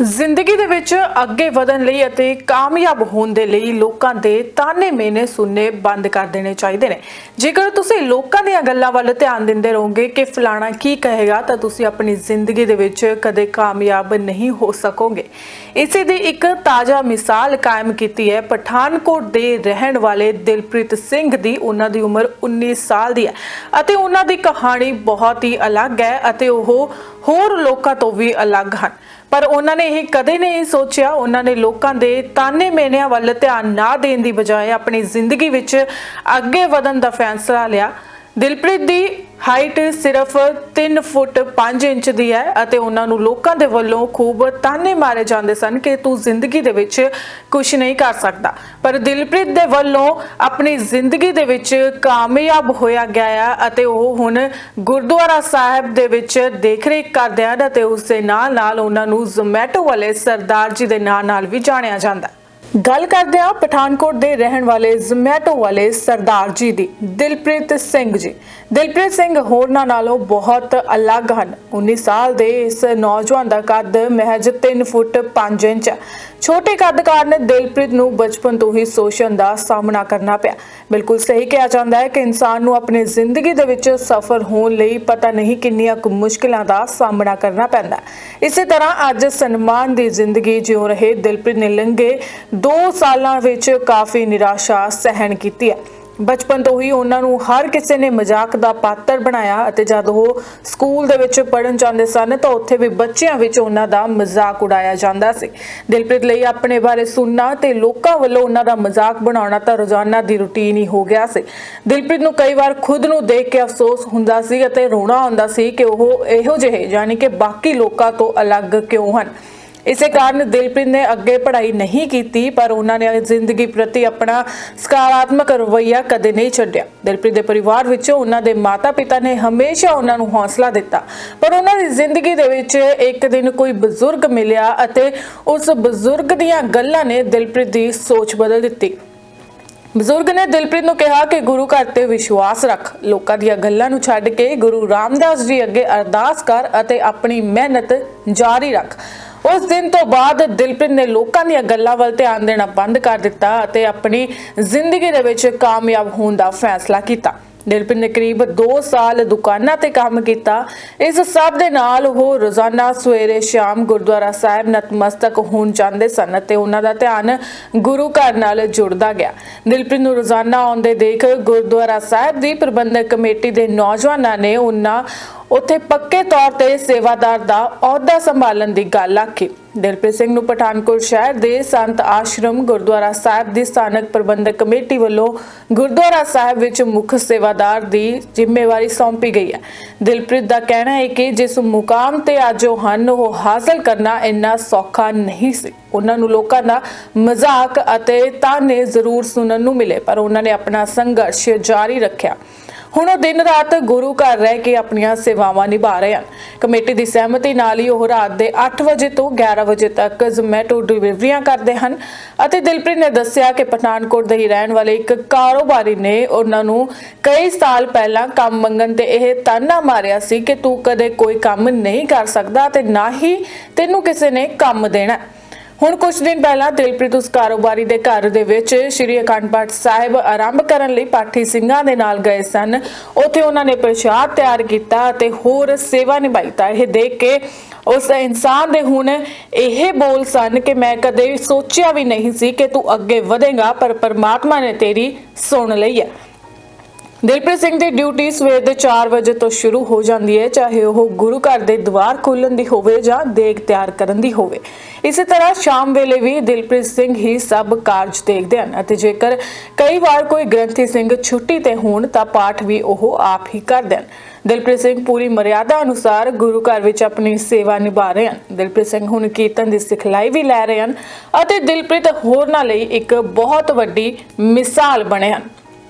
ਜ਼ਿੰਦਗੀ ਦੇ ਵਿੱਚ ਅੱਗੇ ਵਧਣ ਲਈ ਅਤੇ ਕਾਮਯਾਬ ਹੋਣ ਦੇ ਲਈ ਲੋਕਾਂ ਦੇ ਤਾਨੇ ਮੇਨੇ ਸੁਣਨੇ ਬੰਦ ਕਰ ਦੇਣੇ ਚਾਹੀਦੇ ਨੇ। ਜੇਕਰ ਤੁਸੀਂ ਲੋਕਾਂ ਦੀਆਂ ਗੱਲਾਂ ਵੱਲ ਧਿਆਨ ਦਿੰਦੇ ਰਹੋਗੇ ਕਿ ਫਲਾਣਾ ਕੀ ਕਹੇਗਾ, ਤਾਂ ਤੁਸੀਂ ਆਪਣੀ ਜ਼ਿੰਦਗੀ ਦੇ ਵਿੱਚ ਕਦੇ ਕਾਮਯਾਬ ਨਹੀਂ ਹੋ ਸਕੋਗੇ। ਇਸੇ ਦੀ ਇੱਕ ਤਾਜ਼ਾ ਮਿਸਾਲ ਕਾਇਮ ਕੀਤੀ ਹੈ। ਪਠਾਨਕੋਟ ਦੇ ਰਹਿਣ ਵਾਲੇ ਦਿਲਪ੍ਰੀਤ ਸਿੰਘ ਦੀ ਉਹਨਾਂ ਦੀ ਉਮਰ 19 ਸਾਲ ਦੀ ਹੈ ਅਤੇ ਉਹਨਾਂ ਦੀ ਕਹਾਣੀ ਬਹੁਤ ਹੀ ਅਲੱਗ ਹੈ ਅਤੇ ਉਹ ਹੋਰ ਲੋਕਾਂ ਤੋਂ ਵੀ ਅਲੱਗ ਹਨ। ਪਰ ਉਹਨਾਂ ਨੇ ਇਹ ਕਦੇ ਨਹੀਂ ਸੋਚਿਆ, ਉਹਨਾਂ ਨੇ ਲੋਕਾਂ ਦੇ ਤਾਨੇ ਮੇਨਿਆਂ ਵੱਲ ਧਿਆਨ ਨਾ ਦੇਣ ਦੀ ਬਜਾਏ ਆਪਣੀ ਜ਼ਿੰਦਗੀ ਵਿੱਚ ਅੱਗੇ ਵਧਣ ਦਾ ਫੈਸਲਾ ਲਿਆ। ਦਿਲਪ੍ਰੀਤ ਦੀ ਹਾਈਟ ਸਿਰਫ 3 ਫੁੱਟ 5 ਇੰਚ ਦੀ ਹੈ ਅਤੇ ਉਹਨਾਂ ਨੂੰ ਲੋਕਾਂ ਦੇ ਵੱਲੋਂ ਖੂਬ ਤਾਨੇ ਮਾਰੇ ਜਾਂਦੇ ਸਨ ਕਿ ਤੂੰ ਜ਼ਿੰਦਗੀ ਦੇ ਵਿੱਚ ਕੁਝ ਨਹੀਂ ਕਰ ਸਕਦਾ। ਪਰ ਦਿਲਪ੍ਰੀਤ ਦੇ ਵੱਲੋਂ ਆਪਣੀ ਜ਼ਿੰਦਗੀ ਦੇ ਵਿੱਚ ਕਾਮਯਾਬ ਹੋਇਆ ਗਿਆ ਆ ਅਤੇ ਉਹ ਹੁਣ ਗੁਰਦੁਆਰਾ ਸਾਹਿਬ ਦੇ ਵਿੱਚ ਦੇਖਰੇਖ ਕਰਦੇ ਹਨ ਅਤੇ ਉਸ ਦੇ ਨਾਲ ਨਾਲ ਉਹਨਾਂ ਨੂੰ ਜ਼ੋਮੈਟੋ ਵਾਲੇ ਸਰਦਾਰ ਜੀ ਦੇ ਨਾਂ ਨਾਲ ਵੀ ਜਾਣਿਆ ਜਾਂਦਾ ਹੈ। ਗੱਲ ਕਰਦੇ ਆ ਪਠਾਨਕੋਟ ਦੇ ਰਹਿਣ ਵਾਲੇ ਜ਼ੋਮੈਟੋ ਵਾਲੇ ਸਰਦਾਰ ਜੀ ਦੀ, ਦਿਲਪ੍ਰੀਤ ਸਿੰਘ ਜੀ। ਦਿਲਪ੍ਰੀਤ ਸਿੰਘ ਹੋਰਨਾਂ ਨਾਲੋਂ ਬਹੁਤ ਅਲੱਗ ਹਨ। 19 ਸਾਲ ਦੇ ਇਸ ਨੌਜਵਾਨ ਦਾ ਕੱਦ ਮਹਿਜ 3 ਫੁੱਟ 5 ਇੰਚ ਹੈ। ਛੋਟੇ ਕੱਦ ਕਾਰਨ ਦਿਲਪ੍ਰੀਤ ਨੂੰ ਬਚਪਨ ਤੋਂ ਹੀ ਸ਼ੋਸ਼ਣ ਦਾ ਸਾਹਮਣਾ ਕਰਨਾ ਪਿਆ। ਬਿਲਕੁਲ ਸਹੀ ਕਿਹਾ ਜਾਂਦਾ ਹੈ ਕਿ ਇਨਸਾਨ ਨੂੰ ਆਪਣੀ ਜ਼ਿੰਦਗੀ ਦੇ ਵਿੱਚ ਸਫਲ ਹੋਣ ਲਈ ਪਤਾ ਨਹੀਂ ਕਿੰਨੀਆਂ ਕੁ ਮੁਸ਼ਕਲਾਂ ਦਾ ਸਾਹਮਣਾ ਕਰਨਾ ਪੈਂਦਾ ਇਸੇ ਤਰ੍ਹਾਂ ਅੱਜ ਸਨਮਾਨ ਦੀ ਜ਼ਿੰਦਗੀ ਜਿਉ ਰਹੇ ਦਿਲਪ੍ਰੀਤ ਨੇ ਲੰਘੇ 2 ਸਾਲਾਂ ਵਿੱਚ ਕਾਫੀ ਨਿਰਾਸ਼ਾ ਸਹਿਣ ਕੀਤੀ ਹੈ। ਬਚਪਨ ਤੋਂ ਹੀ ਉਹਨਾਂ ਨੂੰ ਹਰ ਕਿਸੇ ਨੇ ਮਜ਼ਾਕ ਦਾ ਪਾਤਰ ਬਣਾਇਆ ਅਤੇ ਜਦ ਉਹ ਸਕੂਲ ਦੇ ਵਿੱਚ ਪੜਨ ਜਾਂਦੇ ਸਨ ਤਾਂ ਉੱਥੇ ਵੀ ਬੱਚਿਆਂ ਵਿੱਚ ਉਹਨਾਂ ਦਾ ਮਜ਼ਾਕ ਉਡਾਇਆ ਜਾਂਦਾ ਸੀ। ਦਿਲਪ੍ਰੀਤ ਲਈ ਆਪਣੇ ਬਾਰੇ ਸੁਣਨਾ ਤੇ ਲੋਕਾਂ ਵੱਲੋਂ ਉਹਨਾਂ ਦਾ ਮਜ਼ਾਕ ਬਣਾਉਣਾ ਤਾਂ ਰੋਜ਼ਾਨਾ ਦੀ ਰੁਟੀਨ ਹੀ ਹੋ ਗਿਆ ਸੀ। ਦਿਲਪ੍ਰੀਤ ਨੂੰ ਕਈ ਵਾਰ ਖੁਦ ਨੂੰ ਦੇਖ ਕੇ ਅਫਸੋਸ ਹੁੰਦਾ ਸੀ ਅਤੇ ਰੋਣਾ ਆਉਂਦਾ ਸੀ ਕਿ ਉਹ ਇਹੋ ਜਿਹੇ, ਯਾਨੀ ਕਿ ਬਾਕੀ ਲੋਕਾਂ ਤੋਂ ਅਲੱਗ ਕਿਉਂ ਹਨ? ਇਸੇ ਕਾਰਨ ਦਿਲਪ੍ਰੀਤ ਨੇ ਅੱਗੇ ਪੜ੍ਹਾਈ ਨਹੀਂ ਕੀਤੀ, ਪਰ ਉਹਨਾਂ ਨੇ ਜ਼ਿੰਦਗੀ ਪ੍ਰਤੀ ਆਪਣਾ ਸਕਾਰਾਤਮਕ ਰਵੱਈਆ ਕਦੇ ਨਹੀਂ ਛੱਡਿਆ। ਦਿਲਪ੍ਰੀਤ ਦੇ ਪਰਿਵਾਰ ਵਿੱਚੋਂ ਉਹਨਾਂ ਦੇ ਮਾਤਾ-ਪਿਤਾ ਨੇ ਹਮੇਸ਼ਾ ਉਹਨਾਂ ਨੂੰ ਹੌਸਲਾ ਦਿੱਤਾ। ਪਰ ਉਹਨਾਂ ਦੀ ਜ਼ਿੰਦਗੀ ਦੇ ਵਿੱਚ ਇੱਕ ਦਿਨ ਕੋਈ ਬਜ਼ੁਰਗ ਮਿਲਿਆ ਅਤੇ ਉਸ ਬਜ਼ੁਰਗ ਦੀਆਂ ਗੱਲਾਂ ਨੇ ਦਿਲਪ੍ਰੀਤ ਦੀ ਸੋਚ ਬਦਲ ਦਿੱਤੀ। ਬਜ਼ੁਰਗ ਨੇ ਦਿਲਪ੍ਰੀਤ ਨੂੰ ਕਿਹਾ ਕਿ ਗੁਰੂ ਘਰ ਤੇ ਵਿਸ਼ਵਾਸ ਰੱਖ। ਲੋਕਾਂ ਦੀਆਂ ਗੱਲਾਂ ਨੂੰ ਛੱਡ ਕੇ ਗੁਰੂ ਰਾਮਦਾਸ ਜੀ ਅੱਗੇ ਅਰਦਾਸ ਕਰ ਅਤੇ ਆਪਣੀ ਮਿਹਨਤ ਜਾਰੀ ਰੱਖ। ਉਸ ਦਿਨ ਤੋਂ ਬਾਅਦ ਦਿਲਪ੍ਰੀਤ ਨੇ ਲੋਕਾਂ ਦੀਆਂ ਗੱਲਾਂ ਵੱਲ ਧਿਆਨ ਦੇਣਾ ਬੰਦ ਕਰ ਦਿੱਤਾ ਅਤੇ ਆਪਣੀ ਜ਼ਿੰਦਗੀ ਦੇ ਵਿੱਚ ਕਾਮਯਾਬ ਹੋਣ ਦਾ ਫੈਸਲਾ ਕੀਤਾ। ਦਿਲਪ੍ਰੀਤ ਨੇ ਕਰੀਬ 2 ਸਾਲ ਦੁਕਾਨਾਂ ਤੇ ਕੰਮ ਕੀਤਾ। ਇਸ ਸਭ ਦੇ ਨਾਲ ਉਹ ਰੋਜ਼ਾਨਾ ਸਵੇਰੇ ਸ਼ਾਮ ਗੁਰਦੁਆਰਾ ਸਾਹਿਬ ਨਤਮਸਤਕ ਹੋਣ ਜਾਂਦੇ ਸਨ ਤੇ ਉਹਨਾਂ ਦਾ ਧਿਆਨ ਗੁਰੂ ਘਰ ਨਾਲ ਜੁੜਦਾ ਗਿਆ। ਦਿਲਪ੍ਰੀਤ ਨੂੰ ਰੋਜ਼ਾਨਾ ਆਉਂਦੇ ਦੇਖ ਗੁਰਦੁਆਰਾ ਸਾਹਿਬ ਦੀ ਪ੍ਰਬੰਧਕ ਕਮੇਟੀ ਦੇ ਨੌਜਵਾਨਾਂ ਨੇ ਉਹਨਾਂ ਉੱਥੇ ਪੱਕੇ ਤੌਰ ਤੇ ਸੇਵਾਦਾਰ ਦਾ ਅਹੁਦਾ ਸੰਭਾਲਣ ਦੀ ਗੱਲ ਆਖੀ। ਦਿਲਪ੍ਰੀਤ ਸਿੰਘ ਨੂੰ ਪਠਾਨਕੋਟ ਸ਼ਹਿਰ ਦੇ ਸੰਤ ਆਸ਼ਰਮ ਗੁਰਦੁਆਰਾ ਸਾਹਿਬ ਦੀ ਸਥਾਨਕ ਪ੍ਰਬੰਧਕ ਕਮੇਟੀ ਵੱਲੋਂ ਗੁਰਦੁਆਰਾ ਸਾਹਿਬ ਵਿੱਚ ਮੁੱਖ ਸੇਵਾਦਾਰ ਦੀ ਜ਼ਿੰਮੇਵਾਰੀ ਸੌਂਪੀ ਗਈ ਹੈ। ਦਿਲਪ੍ਰੀਤ ਦਾ ਕਹਿਣਾ ਹੈ ਕਿ ਜਿਸ ਮੁਕਾਮ ਤੇ ਅੱਜ ਉਹ ਹਨ, ਉਹ ਹਾਸਲ ਕਰਨਾ ਇੰਨਾ ਸੌਖਾ ਨਹੀਂ ਸੀ। ਉਹਨਾਂ ਨੂੰ ਲੋਕਾਂ ਦਾ ਮਜ਼ਾਕ ਅਤੇ ਤਾਨੇ ਜ਼ਰੂਰ ਸੁਣਨ ਨੂੰ ਮਿਲੇ, ਪਰ ਉਹਨਾਂ ਨੇ ਆਪਣਾ ਸੰਘਰਸ਼ ਜਾਰੀ ਰੱਖਿਆ। ਹੁਣ ਉਹ ਦਿਨ ਰਾਤ ਗੁਰੂ ਘਰ ਰਹਿ ਕੇ ਆਪਣੀਆਂ ਸੇਵਾਵਾਂ ਨਿਭਾ ਰਹੇ ਹਨ। ਕਮੇਟੀ ਦੀ ਸਹਿਮਤੀ ਨਾਲ ਹੀ ਉਹ ਰਾਤ ਦੇ 8 ਵਜੇ ਤੋਂ 11 ਵਜੇ ਤੱਕ ਜ਼ੋਮੈਟੋ ਡਿਲੀਵਰੀਆਂ ਕਰਦੇ ਹਨ ਅਤੇ ਦਿਲਪ੍ਰੀਤ ਨੇ ਦੱਸਿਆ ਕਿ ਪਠਾਨਕੋਟ ਦੇ ਹੀ ਰਹਿਣ ਵਾਲੇ ਇੱਕ ਕਾਰੋਬਾਰੀ ਨੇ ਉਹਨਾਂ ਨੂੰ ਕਈ ਸਾਲ ਪਹਿਲਾਂ ਕੰਮ ਮੰਗਣ ਤੇ ਇਹ ਤਾਨਾ ਮਾਰਿਆ ਸੀ ਕਿ ਤੂੰ ਕਦੇ ਕੋਈ ਕੰਮ ਨਹੀਂ ਕਰ ਸਕਦਾ ਤੇ ਨਾ ਹੀ ਤੈਨੂੰ ਕਿਸੇ ਨੇ ਕੰਮ ਦੇਣਾ। ਹੁਣ ਕੁਝ ਦਿਨ ਪਹਿਲਾਂ ਦਿਲਪ੍ਰੀਤ ਉਸ ਕਾਰੋਬਾਰੀ ਦੇ ਘਰ ਦੇ ਵਿੱਚ ਸ਼੍ਰੀ ਅਖੰਡ ਪਾਠ ਸਾਹਿਬ ਆਰੰਭ ਕਰਨ ਲਈ ਪਾਠੀ ਸਿੰਘਾਂ ਦੇ ਨਾਲ ਗਏ ਸਨ। ਉੱਥੇ ਉਹਨਾਂ ਨੇ ਪ੍ਰਸ਼ਾਦ ਤਿਆਰ ਕੀਤਾ ਅਤੇ ਹੋਰ ਸੇਵਾ ਨਿਭਾਈ ਤਾਂ ਇਹ ਦੇਖ ਕੇ ਉਸ ਇਨਸਾਨ ਦੇ ਹੁਣ ਇਹ ਬੋਲ ਸਨ ਕਿ ਮੈਂ ਕਦੇ ਸੋਚਿਆ ਵੀ ਨਹੀਂ ਸੀ ਕਿ ਤੂੰ ਅੱਗੇ ਵਧੇਗਾ, ਪਰ ਪਰਮਾਤਮਾ ਨੇ ਤੇਰੀ ਸੁਣ ਲਈ ਹੈ। ਦਿਲਪ੍ਰੀਤ ਸਿੰਘ ਦੀ ਡਿਊਟੀ ਸਵੇਰ ਦੇ 4 ਵਜੇ ਤੋਂ ਸ਼ੁਰੂ ਹੋ ਜਾਂਦੀ ਹੈ, ਚਾਹੇ ਉਹ ਗੁਰੂ ਘਰ ਦੇ ਦੁਆਰ ਖੋਲ੍ਹਣ ਦੀ ਹੋਵੇ ਜਾਂ ਦੇਗ ਤਿਆਰ ਕਰਨ ਦੀ ਹੋਵੇ। ਇਸੇ ਤਰ੍ਹਾਂ ਸ਼ਾਮ ਵੇਲੇ ਵੀ ਦਿਲਪ੍ਰੀਤ ਸਿੰਘ ਹੀ ਸਭ ਕਾਰਜ ਦੇਖਦੇ ਹਨ ਅਤੇ ਜੇਕਰ ਕਈ ਵਾਰ ਕੋਈ ਗ੍ਰੰਥੀ ਸਿੰਘ ਛੁੱਟੀ ਤੇ ਹੋਣ ਤਾਂ ਪਾਠ ਵੀ ਉਹ ਆਪ ਹੀ ਕਰਦੇ ਹਨ। ਦਿਲਪ੍ਰੀਤ ਸਿੰਘ ਪੂਰੀ ਮਰਿਆਦਾ ਅਨੁਸਾਰ ਗੁਰੂ ਘਰ ਵਿੱਚ ਆਪਣੀ ਸੇਵਾ ਨਿਭਾ ਰਹੇ ਹਨ। ਦਿਲਪ੍ਰੀਤ ਸਿੰਘ ਹੁਣ ਕੀਰਤਨ ਦੀ ਸਿਖਲਾਈ ਵੀ ਲੈ ਰਹੇ ਹਨ ਅਤੇ ਦਿਲਪ੍ਰੀਤ ਹੋਰਨਾਂ ਲਈ ਇੱਕ ਬਹੁਤ ਵੱਡੀ ਮਿਸਾਲ ਬਣੇ ਹਨ।